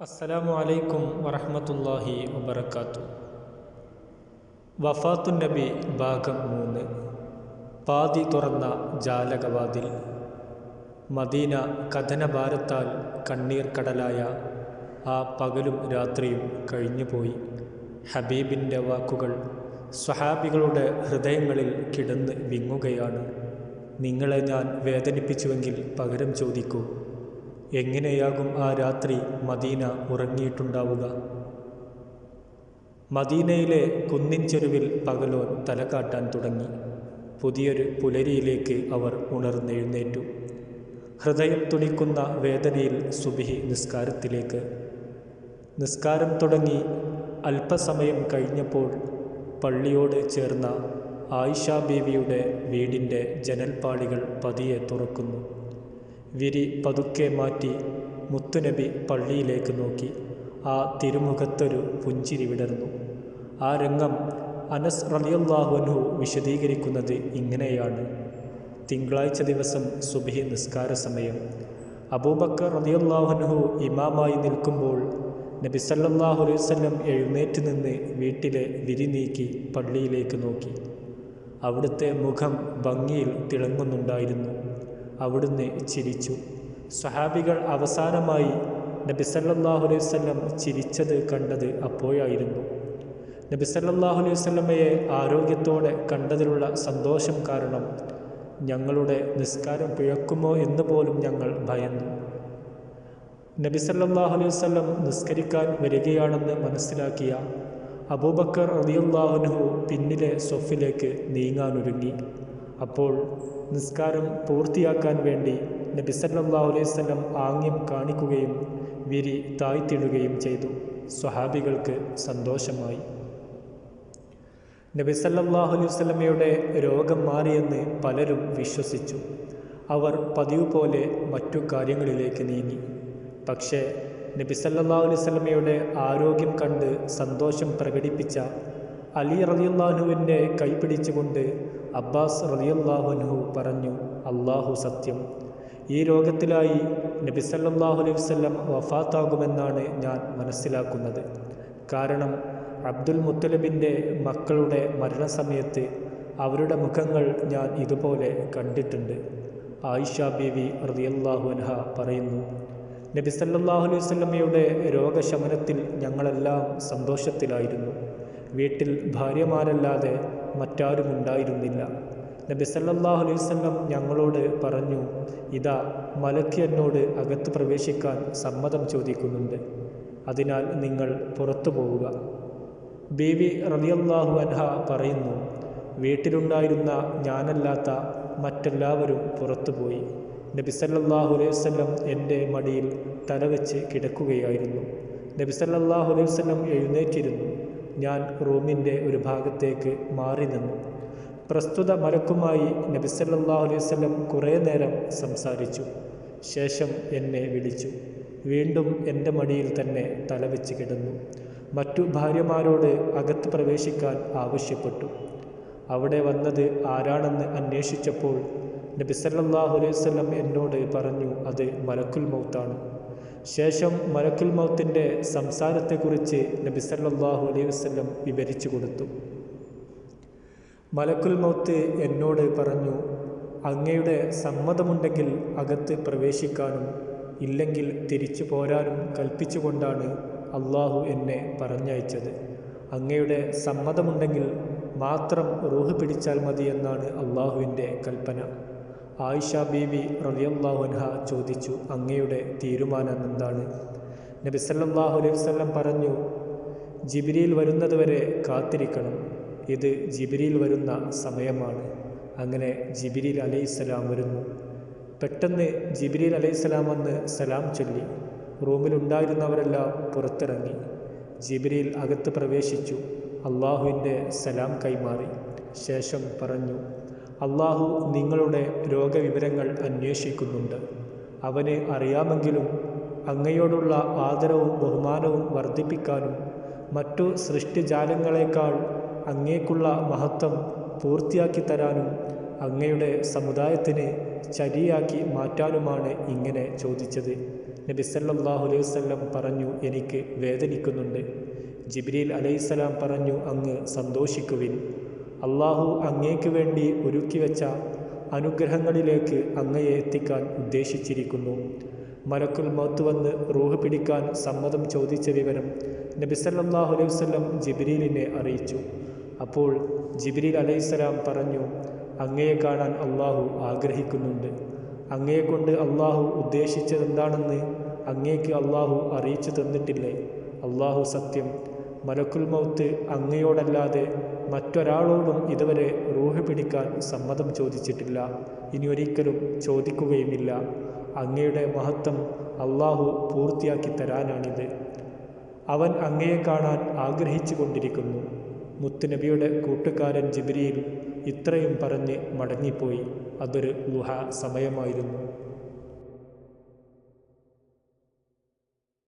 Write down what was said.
അസ്സലാമു അലൈക്കും വറഹ്മത്തുള്ളാഹി വബർക്കാത്തു വഫാത്തു നബി ഭാഗം മൂന്ന്. പാതി തുറന്ന ജാലകവാതിൽ. മദീന കഥനഭാരത്താൽ കണ്ണീർ കടലായ ആ പകലും രാത്രിയും കഴിഞ്ഞുപോയി. ഹബീബിന്റെ വാക്കുകൾ സ്വഹാബികളുടെ ഹൃദയങ്ങളിൽ കിടന്ന് വിങ്ങുകയാണ്. നിങ്ങളെ ഞാൻ വേദനിപ്പിച്ചുവെങ്കിൽ പകരം ചോദിക്കൂ. എങ്ങനെയാകും ആ രാത്രി മദീന ഉറങ്ങിയിട്ടുണ്ടാവുക? മദീനയിലെ കുന്നിൻ ചെരുവിൽ പകലോൻ തലകാട്ടാൻ തുടങ്ങി. പുതിയൊരു പുലരിയിലേക്ക് അവർ ഉണർന്നെഴുന്നേറ്റു. ഹൃദയം തുണിക്കുന്ന വേദനയിൽ സുബിഹി നിസ്കാരത്തിലേക്ക്. നിസ്കാരം തുടങ്ങി അല്പസമയം കഴിഞ്ഞപ്പോൾ പള്ളിയോട് ചേർന്ന ആയിഷ ബീവിയുടെ വീടിന്റെ ജനൽപ്പാളികൾ പതിയെ തുറക്കുന്നു. വിരി പതുക്കെ മാറ്റി മുത്തുനബി പള്ളിയിലേക്ക് നോക്കി. ആ തിരുമുഖത്തൊരു പുഞ്ചിരി വിടർന്നു. ആ രംഗം അനസ് റലിയല്ലാഹുനു വിശദീകരിക്കുന്നത് ഇങ്ങനെയാണ്. തിങ്കളാഴ്ച ദിവസം സുബഹി നിസ്കാര സമയം. അബൂബക്കർ റലിയല്ലാഹുനഹു ഇമാമായി നിൽക്കുമ്പോൾ നബി സല്ലല്ലാഹു അലൈഹി വസല്ലം എഴുന്നേറ്റ് നിന്ന് വീട്ടിലെ വിരി നീക്കി പള്ളിയിലേക്ക് നോക്കി. അവിടുത്തെ മുഖം ഭംഗിയിൽ തിളങ്ങുന്നുണ്ടായിരുന്നു. അവിടുന്ന് ചിരിച്ചു. സഹാബികൾ അവസാനമായി നബി അലൈഹി വസല്ലം ചിരിച്ചത് കണ്ടത് അപ്പോഴായിരുന്നു. നബി അലൈഹി വസല്ലമയെ ആരോഗ്യത്തോടെ കണ്ടതിലുള്ള സന്തോഷം കാരണം ഞങ്ങളുടെ നിസ്കാരം പിഴക്കുമോ എന്ന് പോലും ഞങ്ങൾ ഭയന്നു. നബി അലൈഹി വസല്ലം നിസ്കരിക്കാൻ വരികയാണെന്ന് മനസ്സിലാക്കിയ അബൂബക്കർ റളിയല്ലാഹുൻഹു പിന്നിലെ സൊഫിലേക്ക് നീങ്ങാനൊരുങ്ങി. അപ്പോൾ നിസ്കാരം പൂർത്തിയാക്കാൻ വേണ്ടി നബി സല്ലല്ലാഹു അലൈഹി വസല്ലം ആംഗ്യം കാണിക്കുകയും വിരി താഴ്ത്തിടുകയും ചെയ്തു. സ്വഹാബികൾക്ക് സന്തോഷമായി. നബി സല്ലല്ലാഹു അലൈഹി വസല്ലമയുടെ രോഗം മാറിയെന്ന് പലരും വിശ്വസിച്ചു. അവർ പതിവ് പോലെ മറ്റു കാര്യങ്ങളിലേക്ക് നീങ്ങി. പക്ഷേ നബി സല്ലല്ലാഹു അലൈഹി വസല്ലമയുടെ ആരോഗ്യം കണ്ട് സന്തോഷം പ്രകടിപ്പിച്ച അലി റലിയുല്ലാഹുവിന്റെ കൈപിടിച്ചുകൊണ്ട് അബ്ബാസ് റളിയല്ലാഹുൻഹു പറഞ്ഞു അള്ളാഹു സത്യം. ഈ രോഗത്തിലായി നബി സല്ലല്ലാഹു അലൈഹി വസല്ലം വഫാത്താകുമെന്നാണ് ഞാൻ മനസ്സിലാക്കുന്നത്. കാരണം അബ്ദുൽ മുത്തലബിന്റെ മക്കളുടെ മരണസമയത്ത് അവരുടെ മുഖങ്ങൾ ഞാൻ ഇതുപോലെ കണ്ടിട്ടുണ്ട്. ആയിഷ ബീവി റളിയല്ലാഹു അൻഹ പറയുന്നു നബി സല്ലല്ലാഹു അലൈഹി വസല്ലമയുടെ രോഗശമനത്തിൽ ഞങ്ങളെല്ലാം സന്തോഷത്തിലായിരുന്നു. വീട്ടിൽ ഭാര്യമാരല്ലാതെ മറ്റാരും ഉണ്ടായിരുന്നില്ല നബി സല്ലാഹു അലൈഹി വസല്ലം ഞങ്ങളോട് പറഞ്ഞു ഇതാ മലക്ക് എന്നോട് അകത്ത് പ്രവേശിക്കാൻ സമ്മതം ചോദിക്കുന്നുണ്ട്. അതിനാൽ നിങ്ങൾ പുറത്തു പോവുക. ബീവി റളിയല്ലാഹു അൻഹ പറയുന്നു വീട്ടിലുണ്ടായിരുന്ന ഞാനല്ലാത്ത മറ്റെല്ലാവരും പുറത്തുപോയി നബി സല്ലല്ലാഹു അലൈഹി വസല്ലം എന്റെ മടിയിൽ തലവെച്ച് കിടക്കുകയായിരുന്നു. നബി അലൈഹി വസല്ലം എഴുന്നേറ്റിരുന്നു. ഞാൻ റൂമിന്റെ ഒരു ഭാഗത്തേക്ക് മാറി നിന്നു. പ്രസ്തുത മലക്കുമായി നബിസല്ലാ അലൈവല്ലം കുറേ നേരം സംസാരിച്ചു. ശേഷം എന്നെ വിളിച്ചു. വീണ്ടും എന്റെ മടിയിൽ തന്നെ തലവെച്ച് കിടന്നു. മറ്റു ഭാര്യമാരോട് അകത്ത് പ്രവേശിക്കാൻ ആവശ്യപ്പെട്ടു. അവിടെ വന്നത് ആരാണെന്ന് അന്വേഷിച്ചപ്പോൾ നബി അലൈവല്ലം എന്നോട് പറഞ്ഞു അത് മലക്കുൽ മൗത്താണ്. ശേഷം മലക്കുൽ മൗത്തിന്റെ സംസാരത്തെക്കുറിച്ച് നബി സല്ലല്ലാഹു അലൈഹി വസ്ലം വിവരിച്ചു കൊടുത്തു. മലക്കുൽ മൗത്ത് എന്നോട് പറഞ്ഞു അങ്ങയുടെ സമ്മതമുണ്ടെങ്കിൽ അകത്ത് പ്രവേശിക്കാനും ഇല്ലെങ്കിൽ തിരിച്ചു പോരാനും കൽപ്പിച്ചുകൊണ്ടാണ് അള്ളാഹു എന്നെ പറഞ്ഞയച്ചത്. അങ്ങയുടെ സമ്മതമുണ്ടെങ്കിൽ മാത്രം റൂഹ് പിടിച്ചാൽ മതിയെന്നാണ് അള്ളാഹുവിന്റെ കൽപ്പന. ആയിഷ ബീവി റളിയല്ലാഹു അൻഹ ചോദിച്ചു അങ്ങയുടെ തീരുമാനം എന്താണ്? നബിസല്ലാഹു അലൈഹി വസല്ലം പറഞ്ഞു ജിബിരിയിൽ വരുന്നതുവരെ കാത്തിരിക്കണം. ഇത് ജിബിരിയിൽ വരുന്ന സമയമാണ്. അങ്ങനെ ജിബിരിൽ അലൈഹിസ്സലാം വരുന്നു. പെട്ടെന്ന് ജിബിരിൽ അലൈഹിസ്സലാം വന്ന് സലാം ചൊല്ലി. റൂമിലുണ്ടായിരുന്നവരെല്ലാം പുറത്തിറങ്ങി. ജിബിരിൽ അകത്ത് പ്രവേശിച്ചു. അള്ളാഹുവിന്റെ സലാം കൈമാറി. ശേഷം പറഞ്ഞു അള്ളാഹു നിങ്ങളുടെ രോഗവിവരങ്ങൾ അന്വേഷിക്കുന്നുണ്ട്. അവനെ അറിയാമെങ്കിലും അങ്ങയോടുള്ള ആദരവും ബഹുമാനവും വർദ്ധിപ്പിക്കാനും മറ്റു സൃഷ്ടിജാലങ്ങളെക്കാൾ അങ്ങേക്കുള്ള മഹത്വം പൂർത്തിയാക്കി തരാനും അങ്ങയുടെ സമുദായത്തിനെ ചരിയാക്കി മാറ്റാനുമാണ് ഇങ്ങനെ ചോദിച്ചത്. നബി സല്ലല്ലാഹു അലൈഹി പറഞ്ഞു എനിക്ക് വേദനിക്കുന്നുണ്ട്. ജിബ്രീൽ അലൈഹിസ്സലാം പറഞ്ഞു അങ്ങ് സന്തോഷിക്കുവിൻ. അള്ളാഹു അങ്ങേക്ക് വേണ്ടി ഒരുക്കി വെച്ച അനുഗ്രഹങ്ങളിലേക്ക് അങ്ങയെ എത്തിക്കാൻ ഉദ്ദേശിച്ചിരിക്കുന്നു. മലക്കുൽ മൗത്ത് വന്ന് റൂഹ് പിടിക്കാൻ സമ്മതം ചോദിച്ച വിവരം നബിസല്ലാഹു അലൈഹി വസല്ലം ജിബ്രീലിനെ അറിയിച്ചു. അപ്പോൾ ജിബ്രീൽ അലൈഹിസ്സലാം പറഞ്ഞു അങ്ങയെ കാണാൻ അള്ളാഹു ആഗ്രഹിക്കുന്നുണ്ട്. അങ്ങയെക്കൊണ്ട് അള്ളാഹു ഉദ്ദേശിച്ചതെന്താണെന്ന് അങ്ങേക്ക് അള്ളാഹു അറിയിച്ചു തന്നിട്ടില്ലേ? അള്ളാഹു സത്യം. മലക്കുൽ മൗത്ത് അങ്ങയോടല്ലാതെ മറ്റൊരാളോടും ഇതുവരെ റൂഹ് പിടിക്കാൻ സമ്മതം ചോദിച്ചിട്ടില്ല. ഇനി ഒരിക്കലും ചോദിക്കുകയുമില്ല. അങ്ങയുടെ മഹത്വം അള്ളാഹു പൂർത്തിയാക്കി തരാനാണിത്. അവൻ അങ്ങയെ കാണാൻ ആഗ്രഹിച്ചു കൊണ്ടിരിക്കുന്നു മുത്തുനബിയുടെ കൂട്ടുകാരൻ ജിബ്രിയിൽ ഇത്രയും പറഞ്ഞ് മടങ്ങിപ്പോയി. അതൊരു ലുഹ സമയമായിരുന്നു.